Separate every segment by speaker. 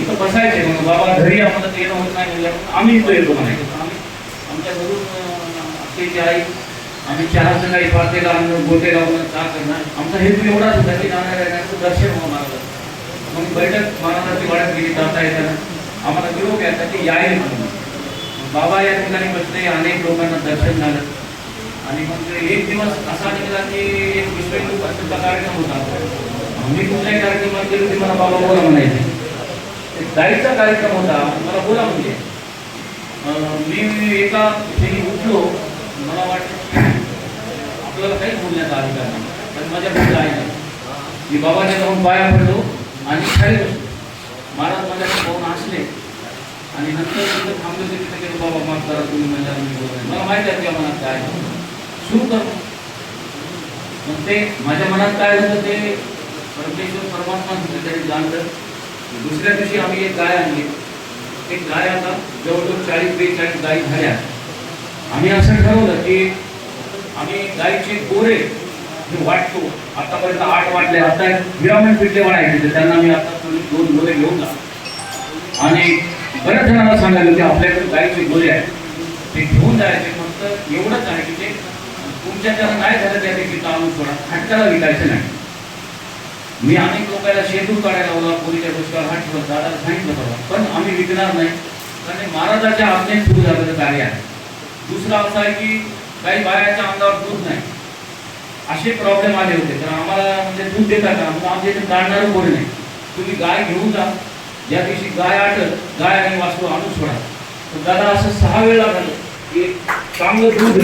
Speaker 1: इथं बसायचे म्हणून बाबा घरी आम्हाला ते येणं होत नाही. म्हणजे आम्ही इथं येतो म्हणायचं आम्ही आमच्या घरून ते आमची आई आम्ही चहाचं काही पातेला आणून गोटे लावून चहा करणार आमचा हेतू एवढाच होता की नारायणाचं दर्शन दर्शन होणार मग बैठक महाराजांची वाढत गेली जाता येताना. आम्हाला निरोप यायचा की याय म्हणून. बाबा या ठिकाणी बसले अनेक लोकांना दर्शन झालं. आणि मग एक दिवस असा निघाला की एक विश्व हिंदू कार्यक्रम होता. मी कुठल्याही कार्यक्रमात गेलो की मला बाबा बोला म्हणायचे. एक कार्यक्रम होता. मला बोला म्हणजे. मी एका ठिकाणी उठलो. मला वाटलं आपल्याला काहीच बोलण्याचा अधिकार नाही. पण माझ्या मुलं आहे मी बाबाच्या जाऊन पाया पडलो आणि खाली बसलो. महाराज माझ्याकडे पाहून हसले. आणि नंतर तिथं थांबलो. ते तिथे गेलो बाबा माफ करा तुम्ही म्हणजे मी मला माहिती आहे तुझ्या मनात काय आहे. सुरू कर. मग ते माझ्या मनात काय होतं ते परमेश्वर परमात्मा कुठेतरी जाणलं दुसऱ्या दिवशी आम्ही एक गाय आणली. एक गाय आता जवळजवळ चाळीस बेचाळीस गायी झाल्या. आम्ही असं ठरवलं की आम्ही गायीचे गोरे वाटतो आतापर्यंत आठ वाटले. आता विरामण पिठले वाढायचे तर त्यांना मी आता दोन गोरे घेऊन जा. आणि बऱ्याच जणांना सांगायला की आपल्याकडे गायीचे गोरे आहेत. ते घेऊन जायचे. फक्त एवढंच आहे की ते तुमच्या ज्याला नाही झालं त्या देखील आणून सोडा हटकाला विकायचं नाही. मी अनेक लोकांना शेतूर काढायला लावला कोणीच्या गोष्टीवर हात ठेवत दादाला सांगितलं बाबा. पण आम्ही विकणार नाही. कारण महाराजाच्या आज्ञेत सुरू झालेलं कार्य आहे. दुसरं असं आहे की काही बायाच्या अंगावर दूध नाही. असे प्रॉब्लेम आले होते. तर आम्हाला म्हणजे दूध देता का मग आमच्या इथे काढणारं कोणी नाही. तुम्ही गाय घेऊन जा. ज्या दिवशी गाय आटत गाय आणि वासरू आणून सोडा. तर दादा असं सहा वेळा झालं की चांगलं दूध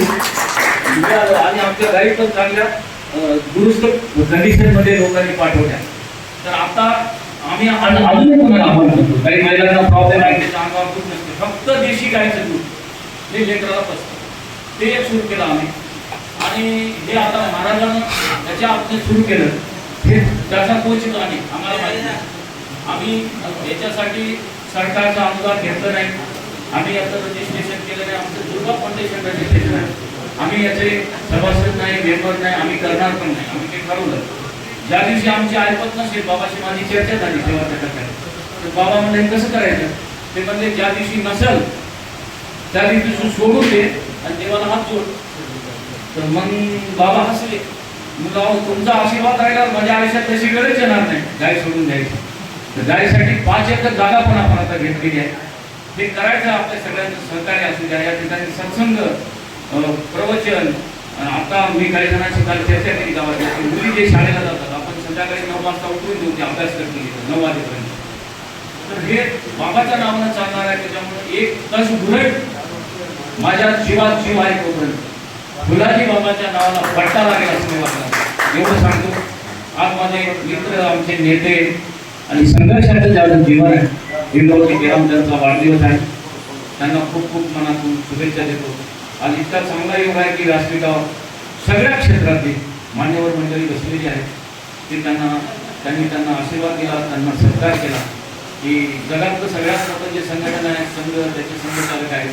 Speaker 1: मिळालं आणि आमच्या गाई पण चांगल्या दुरुस्त कंडिशनमध्ये लोकांनी पाठवल्या. तर आता आम्ही अजून कोणाला आव्हान करतो काही महिलांना प्रॉब्लेम आहे. त्याच्या अंगावर दूध नसते. फक्त देशी गायचं दूध हे लेकराला पसतं ते सुरू केलं आम्ही. आणि हे आता महाराजांना त्याच्या आज्ञेत सुरू केलं. हे त्याचा क्वचित आणि आम्हाला माहिती नाही. आम्ही याच्यासाठी सरकारचं अनुदान घेतलं नाही. आम्ही याचं रजिस्ट्रेशन केलं नाही. आमचं दुर्गा फाउंडेशन रजिस्ट्रेशन आहे. आम्ही याचे सभासद नाही मेंबर नाही आम्ही करणार पण नाही. आम्ही ते ठरवलं. ज्या दिवशी आमची ऐकत नसेल बाबाशी माझी चर्चा झाली तेव्हा टप्प्यात तर बाबा म्हणले कसं करायचं? ते म्हणले ज्या दिवशी नसेल त्या दिवशी सोडू सोडून दे आणि देवाला हात जोड. तर मग बाबा हसले. मग तुमचा आशीर्वाद राहिला माझ्या आयुष्यात तशी गरज येणार नाही. गाय सोडून द्यायची. तर गायसाठी पाच एकर जागा पण आपण आता घेतलेली आहे. ते करायचं आपल्या सगळ्यांचं सहकार्य असू द्या या ठिकाणी सत्संग प्रवचन. आता मी काही जणांशी काल चर्चा केली गावात. मुली जे शाळेला जातात आपण संध्याकाळी नऊ वाजता उठून देऊ ते अभ्यास करतील नऊ वाजेपर्यंत. तर हे बाबाच्या नावानं चालणार आहे त्याच्यामुळे एक तस घुरट माझ्या जीवात जीव आहे तोपर्यंत. गुलाजी बाबाच्या नावाला पट्टा लागेल असं मी वाटलं एवढं सांगतो. आज माझे मित्र आमचे नेते आणि संघर्षाचं ज्यावेळेस जीवन आहे. इंदोरची देरामचंदचा वाढदिवस आहे. त्यांना खूप खूप मनातून शुभेच्छा देतो. आज इतका चांगला योग आहे की व्यासपीठावर सगळ्या क्षेत्रातील मान्यवर मंडळी बसलेली आहेत. की त्यांना त्यांनी त्यांना आशीर्वाद दिला त्यांना सत्कार केला. की जगातलं सगळ्यात मोठं जे संघटन आहे संघ त्याचे संघचालक आहेत.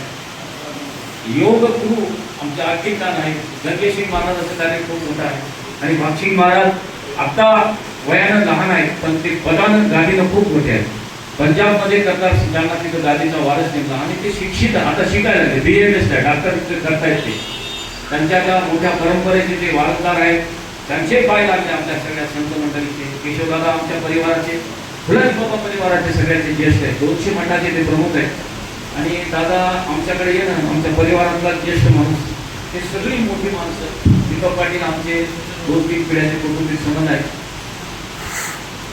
Speaker 1: योग गुरु आमचे आर्थिक कान आहे गंगेसिंग महाराजाचं कार्य खूप मोठं आहे. आणि भागसिंग महाराज आता वयानं लहान आहेत पण ते पदानं गाडीनं खूप मोठे आहेत. पंजाबमध्ये करतात ज्यांना तिथं गादीचा वारस निघला आणि ते शिक्षित आता शिकायला लागले. बी एम एस आहे डॉक्टर करतायत ते त्यांच्या त्या मोठ्या परंपरेचे ते वारसदार आहेत त्यांचे पाय लागले आपल्या सगळ्या संत मंडळीचे. केशवदादा आमच्या परिवाराचे फुलाजी बाबा परिवाराचे सगळ्यांचे ज्येष्ठ आहेत. दोनशे मठाचे ते प्रमुख आहेत. आणि दादा आमच्याकडे ये ना आमच्या परिवारातला ज्येष्ठ माणूस. हे सगळी मोठी माणसं. दीपक पाटील आमचे दोन तीन पिढ्याचे कुटुंबिक संबंध आहेत.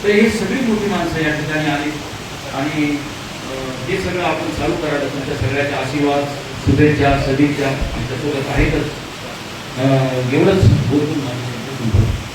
Speaker 1: तर ही सगळी मोठी माणसं या ठिकाणी आली. आणि हे सगळं आपण चालू करायला तुमच्या सगळ्याच्या आशीर्वाद शुभेच्छा सदिच्छा आमच्यासोबत आहेतच. एवढंच बोलून